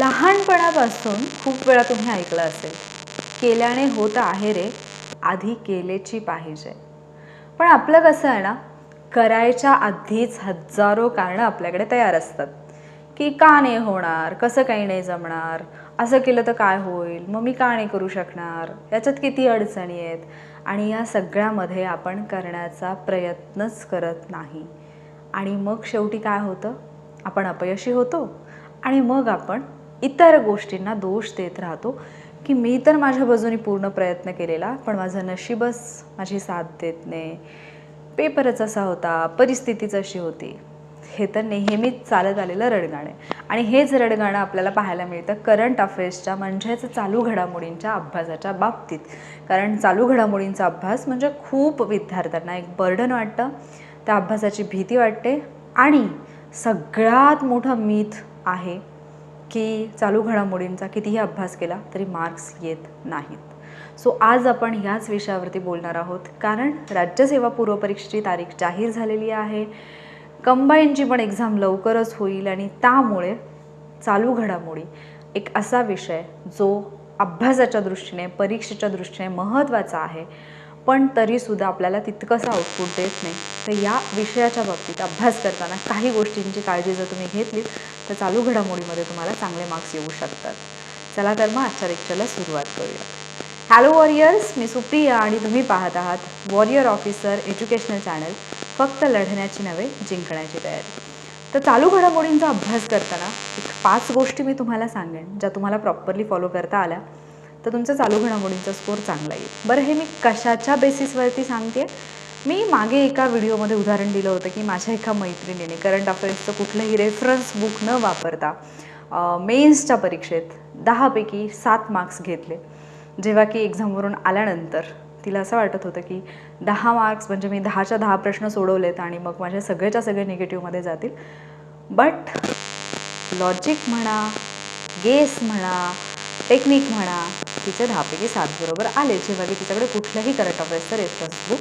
लहानपणापासून खूप वेळा तुम्ही ऐकलं असेल केल्याने होत आहे रे आधी केलेची पाहिजे. पण आपलं कसं आहे ना करायच्या आधीच हजारो कारणं आपल्याकडे तयार असतात. की का नाही होणार कसं काही नाही जमणार असं केलं तर काय होईल मग मी का नाही करू शकणार याच्यात किती अडचणी आहेत? आणि या सगळ्यामध्ये आपण करण्याचा प्रयत्नच करत नाही. आणि मग शेवटी काय होतं? आपण अपयशी होतो. आणि मग आपण इतर गोष्टींना दोष देत राहतो की मी तर माझ्या बाजूने पूर्ण प्रयत्न केलेला पण माझं नशीबच माझी साथ देत नाही. पेपरच असा होता परिस्थितीच अशी होती. हे तर नेहमीच चालत आलेलं रडगाणं आहे. आणि हेच रडगाणं आपल्याला पाहायला मिळतं करंट अफेअर्सच्या म्हणजेच चालू घडामोडींच्या अभ्यासाच्या बाबतीत. कारण चालू घडामोडींचा अभ्यास म्हणजे खूप विद्यार्थ्यांना एक बर्डन वाटतं त्या अभ्यासाची भीती वाटते आणि सगळ्यात मोठं मीथ आहे की चालू घडामोडींचा कितीही अभ्यास केला तरी मार्क्स येत नाहीत. सो आज आपण ह्याच विषयावरती बोलणार आहोत. कारण राज्यसेवा पूर्वपरीक्षेची तारीख जाहीर झालेली आहे. कंबाईनची पण एक्झाम लवकरच होईल आणि त्यामुळे चालू घडामोडी एक असा विषय जो अभ्यासाच्या दृष्टीने परीक्षेच्या दृष्टीने महत्त्वाचा आहे. पण तरीसुद्धा आपल्याला तितकंसं आउटपुट देत नाही. तर या विषयाच्या बाबतीत अभ्यास करताना काही गोष्टींची काळजी जर तुम्ही घेतलीत तर चालू घडामोडीमध्ये तुम्हाला चांगले मार्क्स येऊ शकतात. चला तर मग आजच्या लेक्चरला सुरुवात करूया. हॅलो वॉरियर्स मी सुप्रिया आणि तुम्ही पाहत आहात वॉरियर ऑफिसर एज्युकेशनल चॅनल फक्त लढण्याची नव्हे जिंकण्याची तयारी. तर चालू घडामोडींचा अभ्यास करताना एक पाच गोष्टी मी तुम्हाला सांगेन ज्या तुम्हाला प्रॉपरली फॉलो करता आल्या. तर तुमचा चालू घडामोडींचा स्कोर चांगला येईल. बरं हे मी कशाच्या बेसिसवरती सांगते मी मागे एका व्हिडिओमध्ये उदाहरण दिलं होतं की माझ्या एका मैत्रिणीने करंट अफेअर्सचं कुठलंही रेफरन्स बुक न वापरता मेन्सच्या परीक्षेत दहापैकी सात मार्क्स घेतले. जेव्हा की एक्झामवरून आल्यानंतर तिला असं वाटत होतं की दहा मार्क्स म्हणजे मी दहाच्या दहा प्रश्न सोडवलेत आणि मग माझ्या सगळेच्या सगळे निगेटिव्हमध्ये जातील. बट लॉजिक म्हणा गेस म्हणा टेक्निक म्हणा तिचे दहापैकी सात बरोबर आले. जेव्हा की तिच्याकडे कुठल्याही करंट अफेअर्सचं रेफरन्स बुक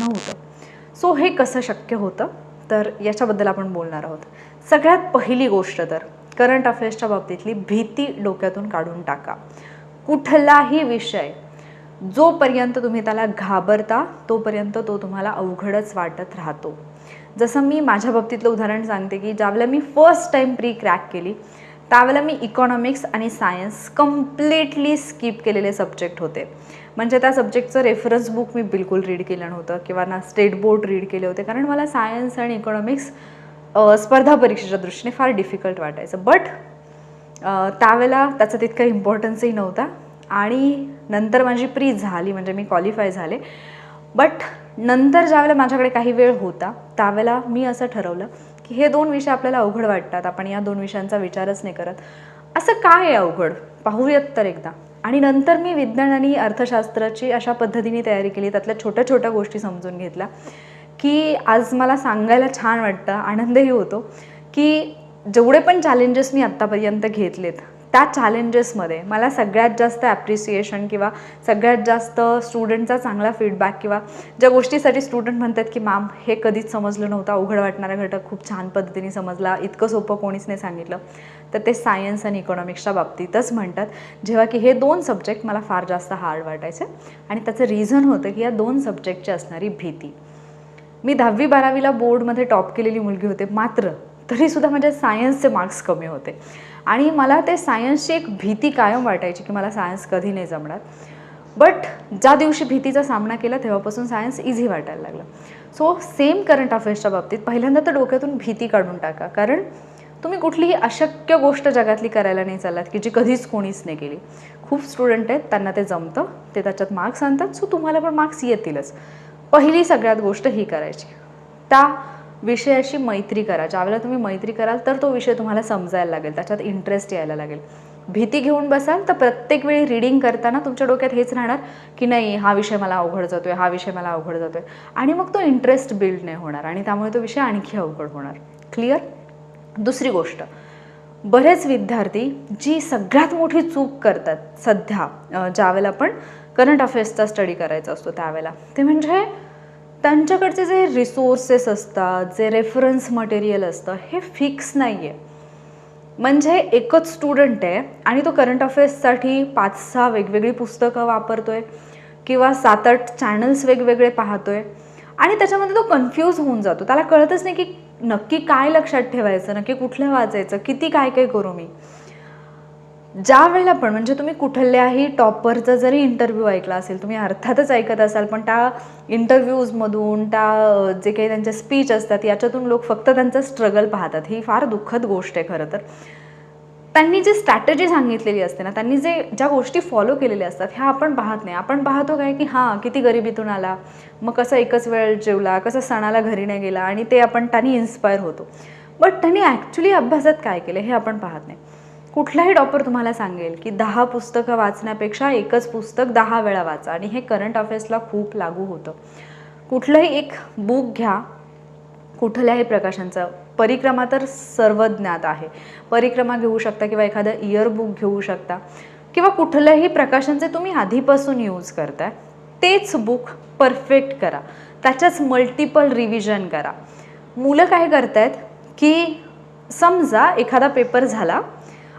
नव्हतं. सो हे कसं शक्य होतं? तर याच्याबद्दल आपण बोलणार आहोत. सगळ्यात पहिली गोष्ट तर करंट अफेअर्सच्या बाबतीतली भीती डोक्यातून काढून टाका. कुठलाही विषय जोपर्यंत तुम्ही त्याला घाबरता तोपर्यंत तो तुम्हाला अवघडच वाटत राहतो. जसं मी माझ्या बाबतीतलं उदाहरण सांगते की ज्यावेळेला मी फर्स्ट टाईम प्री क्रॅक केली त्यावेळेला मी इकॉनॉमिक्स आणि सायन्स कम्प्लिटली स्किप केलेले सब्जेक्ट होते. म्हणजे त्या सब्जेक्टचं रेफरन्स बुक मी बिलकुल रीड केलं नव्हतं किंवा ना स्टेट बोर्ड रीड केले होते. कारण मला सायन्स आणि इकॉनॉमिक्स स्पर्धा परीक्षेच्या दृष्टीने फार डिफिकल्ट वाटायचं. बट त्यावेळेला त्याचा तितका इम्पॉर्टन्सही नव्हता. आणि नंतर माझी प्री झाली म्हणजे मी क्वालिफाय झाले. बट नंतर ज्यावेळेला माझ्याकडे काही वेळ होता त्यावेळेला मी असं ठरवलं की हे दोन विषय आपल्याला अवघड वाटतात. आपण या दोन विषयांचा विचारच नाही करत. असं काय आहे अवघड? पाहूयात तर एकदा. आणि नंतर मी विज्ञान आणि अर्थशास्त्राची अशा पद्धतीने तयारी केली त्यातल्या छोट्या छोट्या गोष्टी समजून घेतल्या. की आज मला सांगायला छान वाटतं आनंदही होतो की जेवढे पण चॅलेंजेस मी आत्तापर्यंत घेतलेत त्या चॅलेंजेसमध्ये मला सगळ्यात जास्त ॲप्रिसिएशन किंवा सगळ्यात जास्त स्टुडंटचा चांगला फीडबॅक किंवा ज्या गोष्टीसाठी स्टुडंट म्हणतात की मॅम हे कधीच समजलं नव्हतं. अवघड वाटणारा घटक खूप छान पद्धतीने समजला. इतकं सोपं कोणीच नाही सांगितलं. तर ते सायन्स आणि इकॉनॉमिक्सच्या बाबतीतच म्हणतात. जेव्हा की हे दोन सब्जेक्ट मला फार जास्त हार्ड वाटायचे आणि त्याचं रिझन होतं की या दोन सब्जेक्टची असणारी भीती. मी दहावी बारावीला बोर्डमध्ये टॉप केलेली मुलगी होते मात्र तरीसुद्धा माझ्या सायन्सचे मार्क्स कमी होते. आणि मला ते सायन्सची एक भीती कायम वाटायची की मला सायन्स कधी नाही जमणार. बट ज्या दिवशी भीतीचा सामना केला तेव्हापासून सायन्स इझी वाटायला लागलं. सो सेम करंट अफेअर्सच्या बाबतीत पहिल्यांदा तर डोक्यातून भीती काढून टाका. कारण तुम्ही कुठलीही अशक्य गोष्ट जगातली करायला नाही चाललात की जी कधीच कोणीच नाही केली. खूप स्टुडंट आहेत त्यांना ते जमतं ते त्याच्यात मार्क्स आणतात. सो तुम्हाला पण मार्क्स येतीलच. पहिली सगळ्यात गोष्ट ही करायची. त्या विषयाशी मैत्री करा. ज्यावेळेला तुम्ही मैत्री कराल तर तो विषय तुम्हाला समजायला लागेल. त्याच्यात इंटरेस्ट यायला लागेल. भीती घेऊन बसाल तर प्रत्येक वेळी रिडिंग करताना तुमच्या डोक्यात हेच राहणार की नाही हा विषय मला अवघड जातोय हा विषय मला अवघड जातोय. आणि मग तो इंटरेस्ट बिल्ड नाही होणार आणि त्यामुळे तो विषय आणखी अवघड होणार. क्लिअर दुसरी गोष्ट. बरेच विद्यार्थी जी सगळ्यात मोठी चूक करतात सध्या ज्यावेळेला आपण करंट अफेअर्सचा स्टडी करायचा असतो त्यावेळेला ते म्हणजे त्यांच्याकडचे जे रिसोर्सेस असतात जे रेफरन्स मटेरियल असतं हे फिक्स नाही आहे म्हणजे एकच स्टुडंट आहे आणि तो करंट अफेअर्ससाठी पाच सहा वेगवेगळी पुस्तकं वापरतो आहे किंवा सात आठ चॅनल्स वेगवेगळे पाहतो आहे आणि त्याच्यामध्ये तो कन्फ्यूज होऊन जातो. त्याला कळतच नाही की नक्की काय लक्षात ठेवायचं नक्की कुठलं वाचायचं किती काय काय करू मी. ज्या वेळेला पण म्हणजे तुम्ही कुठल्याही टॉपरचा जरी इंटरव्ह्यू ऐकला असेल तुम्ही अर्थातच ऐकत असाल पण त्या इंटरव्ह्यूजमधून त्या जे काही त्यांचे स्पीच असतात याच्यातून लोक फक्त त्यांचं स्ट्रगल पाहतात. ही फार दुःखद गोष्ट आहे खरं तर. त्यांनी जी स्ट्रॅटेजी सांगितलेली असते ना त्यांनी जे ज्या गोष्टी फॉलो केलेल्या असतात ह्या आपण पाहत नाही. आपण पाहतो काय की हां किती गरिबीतून आला मग कसं एकच वेळ जेवला कसं सणाला घरी नाही गेला आणि ते आपण त्यांनी इन्स्पायर होतो. बट त्यांनी ॲक्च्युली अभ्यासात काय केलं हे आपण पाहत नाही. कुठलाही डॉपर तुम्हाला सांगेल की दहा पुस्तकं वाचण्यापेक्षा एकच पुस्तक दहा वेळा वाचा. आणि हे करंट अफेअर्सला खूप लागू होतं. कुठलंही एक बुक घ्या कुठल्याही प्रकाशांचं. परिक्रमा तर सर्व ज्ञात आहे. परिक्रमा घेऊ शकता किंवा एखादं इयर बुक घेऊ शकता. किंवा कुठल्याही प्रकाशांचे तुम्ही आधीपासून यूज करताय तेच बुक परफेक्ट करा. त्याच्याच मल्टिपल रिव्हिजन करा. मुलं काय करतायत की समजा एखादा पेपर झाला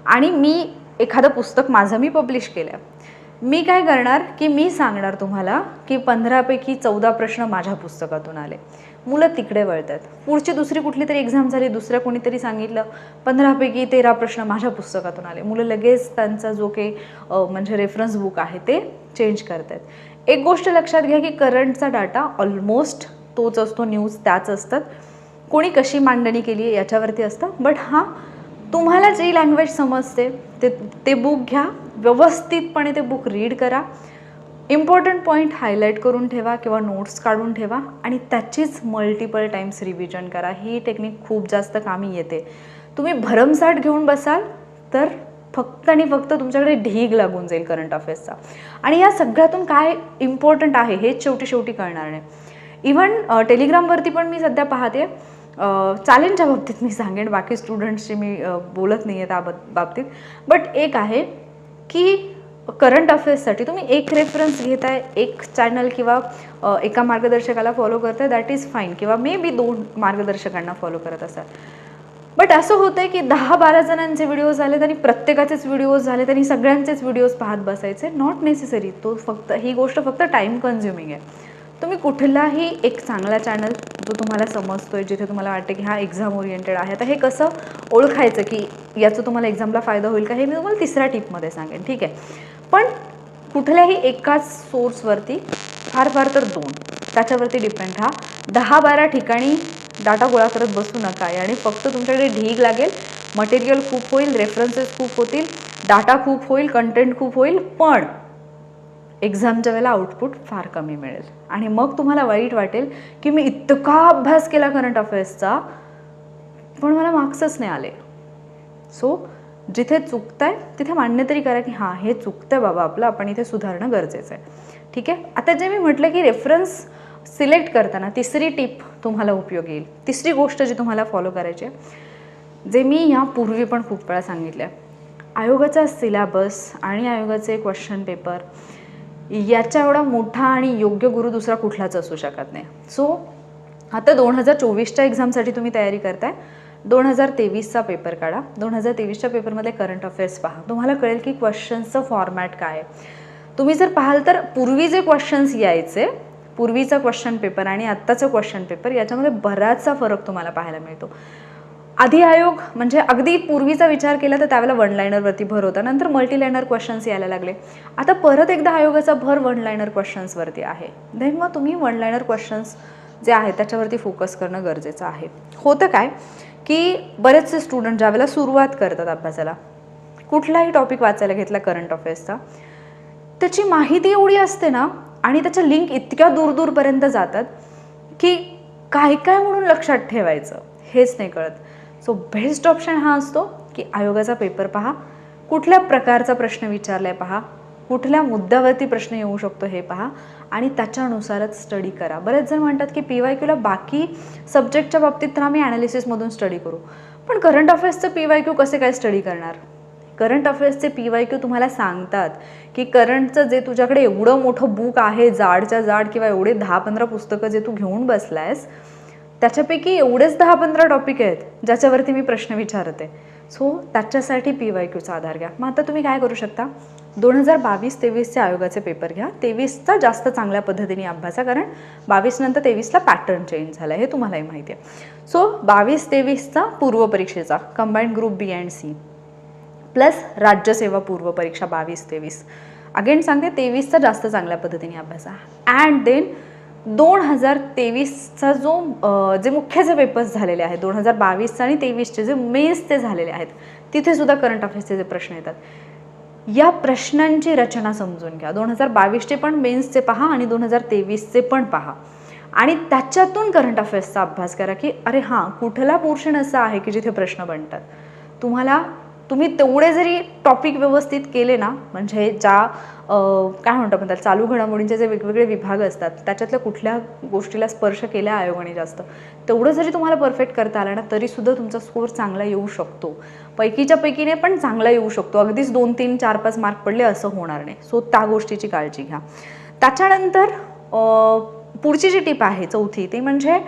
आणि मी एखादं पुस्तक माझं मी पब्लिश केलं मी काय करणार की मी सांगणार तुम्हाला की पंधरापैकी चौदा प्रश्न माझ्या पुस्तकातून आले. मुलं तिकडे वळतात. पुढची दुसरी कुठली तरी एक्झाम झाली दुसऱ्या कोणीतरी सांगितलं पंधरापैकी तेरा प्रश्न माझ्या पुस्तकातून आले. मुलं लगेच त्यांचा जो काही म्हणजे रेफरन्स बुक आहे ते चेंज करत आहेत एक गोष्ट लक्षात घ्या की करंटचा डाटा ऑलमोस्ट तोच असतो न्यूज त्याच असतात. कोणी कशी मांडणी केली आहे याच्यावरती असतं. बट हां तुम्हाला जी लँग्वेज समजते ते ते बुक घ्या. व्यवस्थितपणे ते बुक रीड करा. इम्पॉर्टंट पॉईंट हायलाईट करून ठेवा किंवा नोट्स काढून ठेवा आणि त्याचीच मल्टिपल टाईम्स रिव्हिजन करा. ही टेक्निक खूप जास्त कामी येते. तुम्ही भरमसाठ घेऊन बसाल तर फक्त आणि फक्त तुमच्याकडे ढीग लागून जाईल करंट अफेअर्सचा आणि या सगळ्यातून काय इम्पॉर्टंट आहे हेच शेवटी शेवटी कळणार नाही. इवन टेलिग्रामवरती पण मी सध्या पाहते चॅलेंजच्या बाबतीत मी सांगेन बाकी स्टुडंट्सशी मी बोलत नाही आहे त्या बाबतीत. बट एक आहे की करंट अफेअर्ससाठी तुम्ही एक रेफरन्स घेताय एक चॅनल किंवा एका मार्गदर्शकाला फॉलो करताय दॅट इज फाईन किंवा मे बी दोन मार्गदर्शकांना फॉलो करत असाल. बट असं होतंय की दहा बारा जणांचे व्हिडिओज झाले त्यांनी प्रत्येकाचेच व्हिडिओज झाले त्यांनी सगळ्यांचेच व्हिडिओज पाहत बसायचे. नॉट नेसेसरी तो फक्त ही गोष्ट फक्त टाईम कन्झ्युमिंग आहे. तुम्ही कुठलाही एक चांगला चॅनल जो तुम्हाला समजतो आहे जिथे तुम्हाला वाटते की हा एक्झाम ओरिएंटेड आहे तर हे कसं ओळखायचं की याचं तुम्हाला एक्झामला फायदा होईल का हे मी तुम्हाला तिसऱ्या टिपमध्ये सांगेन ठीक आहे? पण कुठल्याही एकाच सोर्सवरती फार फार तर दोन. त्याच्यावरती डिपेंड राहा. दहा बारा ठिकाणी डाटा गोळा करत बसू नका. आणि फक्त तुमच्याकडे ढीग लागेल मटेरियल खूप होईल रेफरन्सेस खूप होतील डाटा खूप होईल कंटेंट खूप होईल पण एक्झामच्या वेळेला आउटपुट फार कमी मिळेल. आणि मग तुम्हाला वाईट वाटेल की मी इतका अभ्यास केला करंट अफेअर्सचा पण मला मार्क्सच नाही आले. सो जिथे चुकताय तिथे मान्य तरी करा की हां हे चुकतंय बाबा आपलं आपण इथे सुधारणं गरजेचं आहे. ठीक आहे? आता जे मी म्हटलं की रेफरन्स सिलेक्ट करताना तिसरी टिप तुम्हाला उपयोग येईल. तिसरी गोष्ट जी तुम्हाला फॉलो करायची आहे जे मी यापूर्वी पण खूप वेळा सांगितलं आहे आयोगाचा सिलॅबस आणि आयोगाचे क्वेश्चन पेपर याच्या एवढा मोठा आणि योग्य गुरु दुसरा कुठलाच असू शकत नाही. सो आता दोन हजार चोवीसच्या एक्झामसाठी तुम्ही तयारी करताय. दोन हजार तेवीसचा पेपर काढा. दोन हजार तेवीसच्या पेपरमध्ये करंट अफेअर्स पहा. तुम्हाला कळेल की क्वेश्चन्सचं फॉर्मॅट काय आहे. तुम्ही जर पाहाल तर पूर्वी जे क्वेश्चन्स यायचे पूर्वीचा क्वेश्चन पेपर आणि आत्ताचं क्वेश्चन पेपर याच्यामध्ये बराचसा फरक तुम्हाला पाहायला मिळतो. आधी आयोग म्हणजे अगदी पूर्वीचा विचार केला तर त्यावेळेला वन लायनरवरती भर होता. नंतर मल्टीलायनर क्वेश्चन्स यायला लागले. आता परत एकदा आयोगाचा भर वन लायनर क्वेश्चन्सवरती आहे. देन मग तुम्ही वन लायनर क्वेश्चन्स जे आहेत त्याच्यावरती फोकस करणं गरजेचं आहे. होतं काय? की बरेचसे स्टुडंट ज्यावेळेला सुरुवात करतात अभ्यासाला कुठलाही टॉपिक वाचायला घेतला करंट अफेअर्सचा त्याची माहिती एवढी असते ना आणि त्याच्या लिंक इतक्या दूर दूरपर्यंत जातात की काय काय म्हणून लक्षात ठेवायचं हेच नाही कळत. सो बेस्ट ऑप्शन हा असतो की आयोगाचा पेपर पहा कुठल्या प्रकारचा प्रश्न विचारलाय पहा कुठल्या मुद्द्यावरती प्रश्न येऊ शकतो हे पहा आणि त्याच्यानुसारच स्टडी करा. बरेच जण म्हणतात की पी वाय क्यूला बाकी सब्जेक्टच्या बाबतीत तर आम्ही ॲनालिसिसमधून स्टडी करू. पण करंट अफेअर्सचं पी वाय क्यू कसे काय स्टडी करणार? करंट अफेअर्सचे पी वाय क्यू तुम्हाला सांगतात की करंटचं जे तुझ्याकडे एवढं मोठं बुक आहे जाडच्या जाड किंवा एवढे दहा पंधरा पुस्तकं जे तू घेऊन बसलायस त्याच्यापैकी एवढेच दहा पंधरा टॉपिक आहेत ज्याच्यावरती मी प्रश्न विचारते. सो त्याच्यासाठी पी वाय क्यूचा आधार घ्या. मग आता तुम्ही काय करू शकता? दोन हजार बावीस तेवीसचे आयोगाचे पेपर घ्या. तेवीसचा जास्त चांगल्या पद्धतीने अभ्यासा कारण बावीस नंतर तेवीसला पॅटर्न चेंज झाला हे तुम्हालाही माहिती आहे. सो बावीस तेवीसचा पूर्वपरीक्षेचा combined group B and C plus राज्यसेवा पूर्व परीक्षा बावीस तेवीस. अगेन सांगते तेवीसचा जास्त चांगल्या पद्धतीने अभ्यासा अँड देन दोन हजार तेवीसचा जो जे मुख्य जे पेपर्स झालेले आहेत दोन हजार बावीसचा आणि तेवीसचे जे मेन्सचे झालेले आहेत तिथेसुद्धा करंट अफेअर्सचे जे प्रश्न येतात. या प्रश्नांची रचना समजून घ्या. दोन हजार बावीसचे पण मेन्सचे पहा आणि दोन हजार तेवीसचे पण पहा. आणि त्याच्यातून करंट अफेअर्सचा अभ्यास करा की अरे हां कुठला पोर्शन असा आहे की जिथे प्रश्न बनतात? तुम्हाला तुम्ही तेवढे जरी टॉपिक व्यवस्थित केले ना म्हणजे ज्या काय म्हणतो आपण त्याला चालू घडामोडींचे जे वेगवेगळे विभाग असतात त्याच्यातल्या कुठल्या गोष्टीला स्पर्श केल्या आयोगाने जास्त तेवढं जरी तुम्हाला परफेक्ट करता आलं ना तरीसुद्धा तुमचा स्कोअर चांगला येऊ शकतो. पैकीच्या पैकीने पण चांगला येऊ शकतो. अगदीच दोन तीन चार पाच मार्क पडले असं होणार नाही. सो त्या गोष्टीची काळजी घ्या. त्याच्यानंतर पुढची जी टीप आहे चौथी ती म्हणजे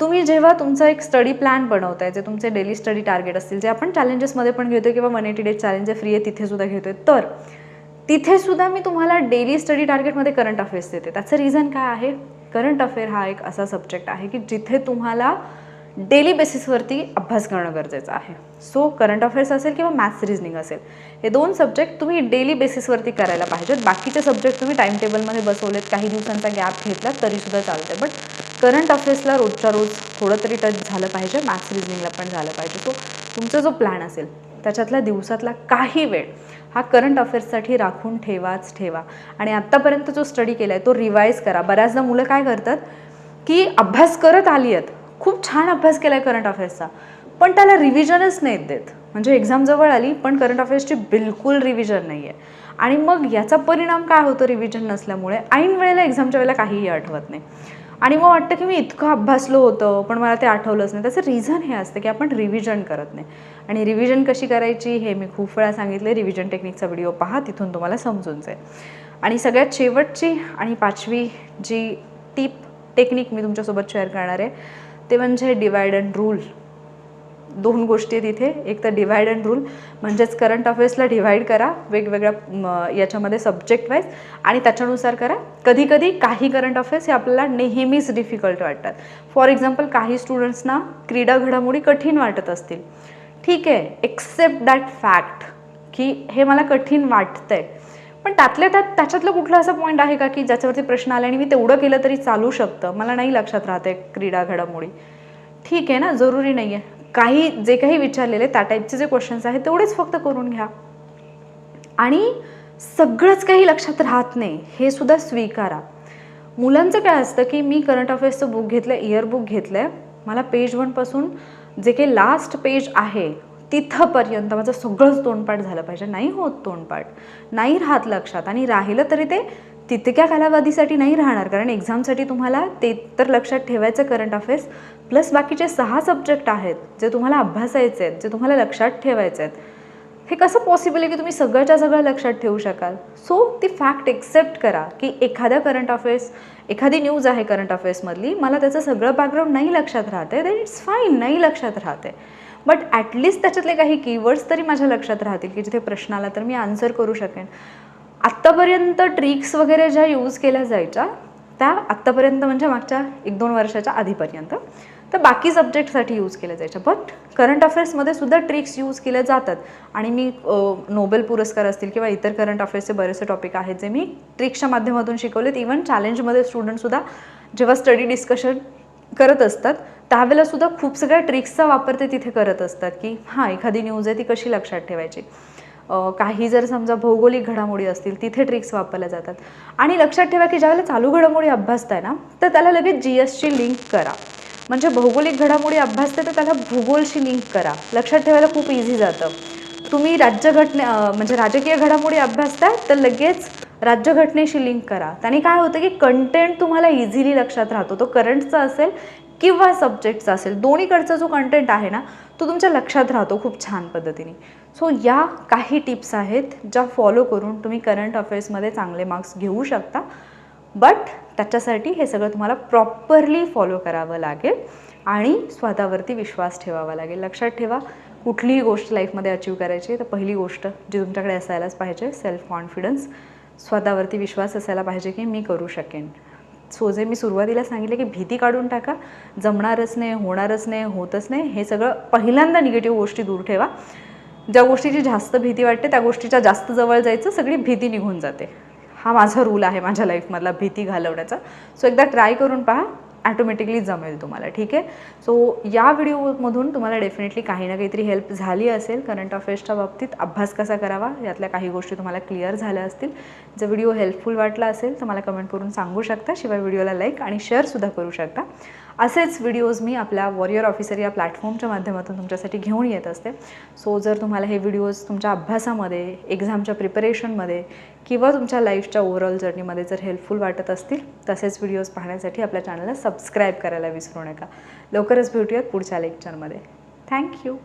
तुम्ही जेव्हा तुमचा एक स्टडी प्लॅन बनवताय जे तुमचे डेली स्टडी टार्गेट असतील जे आपण चॅलेंजेसमध्ये पण घेतोय किंवा वन एटी डेज चॅलेंज जे फ्री आहे तिथेसुद्धा घेतो घेतोय. तर तिथेसुद्धा मी तुम्हाला डेली स्टडी टार्गेटमध्ये करंट अफेअर्स देते. त्याचं रिझन काय आहे? करंट अफेअर हा एक असा सब्जेक्ट आहे की जिथे तुम्हाला डेली बेसिसवरती अभ्यास करणं गरजेचं आहे. सो करंट अफेअर्स असेल किंवा मॅथ्स रिझनिंग असेल हे दोन सब्जेक्ट तुम्ही डेली बेसिसवरती करायला पाहिजेत. बाकीचे सब्जेक्ट तुम्ही टाईम टेबलमध्ये बसवलेत काही दिवसांचा गॅप घेतला तरीसुद्धा चालते बट करंट अफेअर्सला रोजच्या रोज थोडं तरी टच झालं पाहिजे मॅथ्स रिजनिंगला पण झालं पाहिजे. सो तुमचा जो प्लॅन असेल त्याच्यातला दिवसातला काही वेळ हा करंट अफेअर्ससाठी राखून ठेवाच ठेवा. आणि आत्तापर्यंत जो स्टडी केला आहे तो रिवाईज करा. बऱ्याचदा मुलं काय करतात की अभ्यास करत आली आहेत खूप छान अभ्यास केला आहे करंट अफेअर्सचा पण त्याला रिव्हिजनच नाहीत देत. म्हणजे एक्झाम जवळ आली पण करंट अफेअर्सची बिलकुल रिव्हिजन नाही आहे आणि मग याचा परिणाम काय होतो रिव्हिजन नसल्यामुळे? ऐन वेळेला एक्झामच्या वेळेला काहीही आठवत नाही. आणि मग वाटतं की मी इतकं अभ्यासलो होतं पण मला ते आठवलंच नाही. त्याचं रिझन हे असतं की आपण रिव्हिजन करत नाही. आणि रिव्हिजन कशी करायची हे मी खूप वेळा सांगितले रिव्हिजन टेक्निकचा व्हिडिओ पहा तिथून तुम्हाला समजून जाईल. आणि सगळ्यात शेवटची आणि पाचवी जी टीप टेक्निक मी तुमच्यासोबत शेअर करणार आहे ते म्हणजे डिवाइड अँड रूल दोन गोष्टी आहेत इथे. एक तर डिव्हाइड अँड रूल म्हणजेच करंट अफेअर्सला डिव्हाइड करा वेगवेगळ्या याच्यामध्ये सब्जेक्ट वाईज आणि त्याच्यानुसार करा. कधीकधी काही करंट अफेअर्स हे आपल्याला नेहमीच डिफिकल्ट वाटतात. फॉर एक्झाम्पल काही स्टुडंट्सना क्रीडा घडामोडी कठीण वाटत असतील. ठीक आहे एक्सेप्ट दॅट फॅक्ट की हे मला कठीण वाटतंय. पण त्यातल्या त्यात त्याच्यातलं कुठला असा पॉईंट आहे का की ज्याच्यावरती प्रश्न आला आणि मी तेवढं केलं तरी चालू शकतं? मला नाही लक्षात राहते क्रीडा घडामोडी. ठीक आहे ना? जरुरी नाही आहे काही जे काही विचारलेले त्या टाईपचे जे क्वेश्चन्स आहेत तेवढेच फक्त करून घ्या. आणि सगळंच काही लक्षात राहत नाही हे सुद्धा स्वीकारा. मुलांचं काय असतं की मी करंट अफेअर्सचं बुक घेतलं इयर बुक घेतलं आहे मला पेज वनपासून जे काही लास्ट पेज आहे तिथंपर्यंत माझं सगळंच तोंडपाठ झालं पाहिजे. नाही होत तोंडपाठ. नाही राहत लक्षात. आणि राहिलं तरी ते तितक्या कालावधीसाठी नाही राहणार कारण एक्झामसाठी तुम्हाला ते तर लक्षात ठेवायचं करंट अफेअर्स प्लस बाकीचे सहा सब्जेक्ट आहेत जे तुम्हाला अभ्यासायचे आहेत जे तुम्हाला लक्षात ठेवायचे आहेत. हे कसं पॉसिबल आहे की तुम्ही सगळ्याच्या सगळं लक्षात ठेवू शकाल? सो ती फॅक्ट एक्सेप्ट करा की एखाद्या करंट अफेअर्स एखादी न्यूज आहे करंट अफेअर्समधली मला त्याचं सगळं बॅकग्राऊंड नाही लक्षात राहते देन इट्स फाईन नाही लक्षात राहते बट ॲटलिस्ट त्याच्यातले काही कीवर्ड्स तरी माझ्या लक्षात राहतील की जिथे प्रश्न आला तर मी आन्सर करू शकेन. आत्तापर्यंत ट्रिक्स वगैरे ज्या यूज केल्या जायच्या त्या आत्तापर्यंत म्हणजे मागच्या एक दोन वर्षाच्या आधीपर्यंत. तर बाकी सब्जेक्टसाठी यूज केल्या जायच्या. बट करंट अफेअर्समध्ये सुद्धा ट्रिक्स यूज केल्या जातात. आणि मी नोबेल पुरस्कार असतील किंवा इतर करंट अफेअर्सचे बरेचसे टॉपिक आहेत जे मी ट्रिक्सच्या माध्यमातून शिकवलेत. इवन चॅलेंजमध्ये स्टुडंटसुद्धा जेव्हा स्टडी डिस्कशन करत असतात त्यावेळेलासुद्धा खूप सगळ्या ट्रिक्सचा वापर ते तिथे करत असतात की हां एखादी न्यूज आहे ती कशी लक्षात ठेवायची? काही जर समजा भौगोलिक घडामोडी असतील तिथे ट्रिक्स वापरल्या जातात. आणि लक्षात ठेवा की ज्यावेळेला चालू घडामोडी अभ्यासताय ना तर त्याला लगेच जी एसची लिंक करा. म्हणजे भौगोलिक घडामोडी अभ्यासते तर त्याला भूगोलशी लिंक करा. लक्षात ठेवायला खूप इझी जातं. तुम्ही राज्यघटने म्हणजे राजकीय घडामोडी अभ्यासताय तर लगेच राज्यघटनेशी लिंक करा. त्याने काय होतं की कंटेंट तुम्हाला इझिली लक्षात राहतो. तो करंटचा असेल किंवा सब्जेक्टचा असेल दोन्हीकडचा जो कंटेंट आहे ना तो तुमच्या लक्षात राहतो खूप छान पद्धतीने. सो या काही टिप्स आहेत ज्या फॉलो करून तुम्ही करंट अफेअर्समध्ये चांगले मार्क्स घेऊ शकता. बट त्याच्यासाठी हे सगळं तुम्हाला प्रॉपरली फॉलो करावं लागेल आणि स्वतःवरती विश्वास ठेवावा लागेल. लक्षात ठेवा कुठलीही गोष्ट लाईफमध्ये अचीव करायची आहे तर पहिली गोष्ट जी तुमच्याकडे असायलाच पाहिजे सेल्फ कॉन्फिडन्स स्वतःवरती विश्वास असायला पाहिजे की मी करू शकेन. सो जे मी सुरुवातीला सांगितलं की भीती काढून टाका. जमणारच नाही होणारच नाही होतच नाही. हे सगळं पहिल्यांदा निगेटिव्ह गोष्टी दूर ठेवा. ज्या गोष्टीची जास्त भीती वाटते त्या गोष्टीच्या जास्त जवळ जायचं सगळी भीती निघून जाते. हा माझा रूल आहे माझ्या लाईफमधला भीती घालवण्याचा. सो एकदा ट्राय करून पहा. ॲटोमॅटिकली जमेल तुम्हाला ठीक आहे? सो या व्हिडिओमधून तुम्हाला डेफिनेटली काही ना काहीतरी हेल्प झाली असेल. करंट अफेअर्सच्या बाबतीत अभ्यास कसा करावा यातल्या काही गोष्टी तुम्हाला क्लिअर झाल्या असतील. जर व्हिडिओ हेल्पफुल वाटला असेल तर मला कमेंट करून सांगू शकता. शिवाय व्हिडिओला लाईक आणि शेअरसुद्धा करू शकता. असेच व्हिडिओज मी आपल्या वॉरियर ऑफिसर या प्लॅटफॉर्मच्या माध्यमातून तुमच्यासाठी घेऊन येत असते. सो जर तुम्हाला हे व्हिडिओज तुमच्या अभ्यासामध्ये एक्झामच्या प्रिपरेशनमध्ये किंवा तुमच्या लाईफच्या ओव्हरऑल जर्नीमध्ये जर हेल्पफुल वाटत असतील तसेच व्हिडिओज पाहण्यासाठी आपल्या चॅनलला सबस्क्राईब करायला विसरू नका. लवकरच भेटूयात पुढच्या लेक्चरमध्ये थँक्यू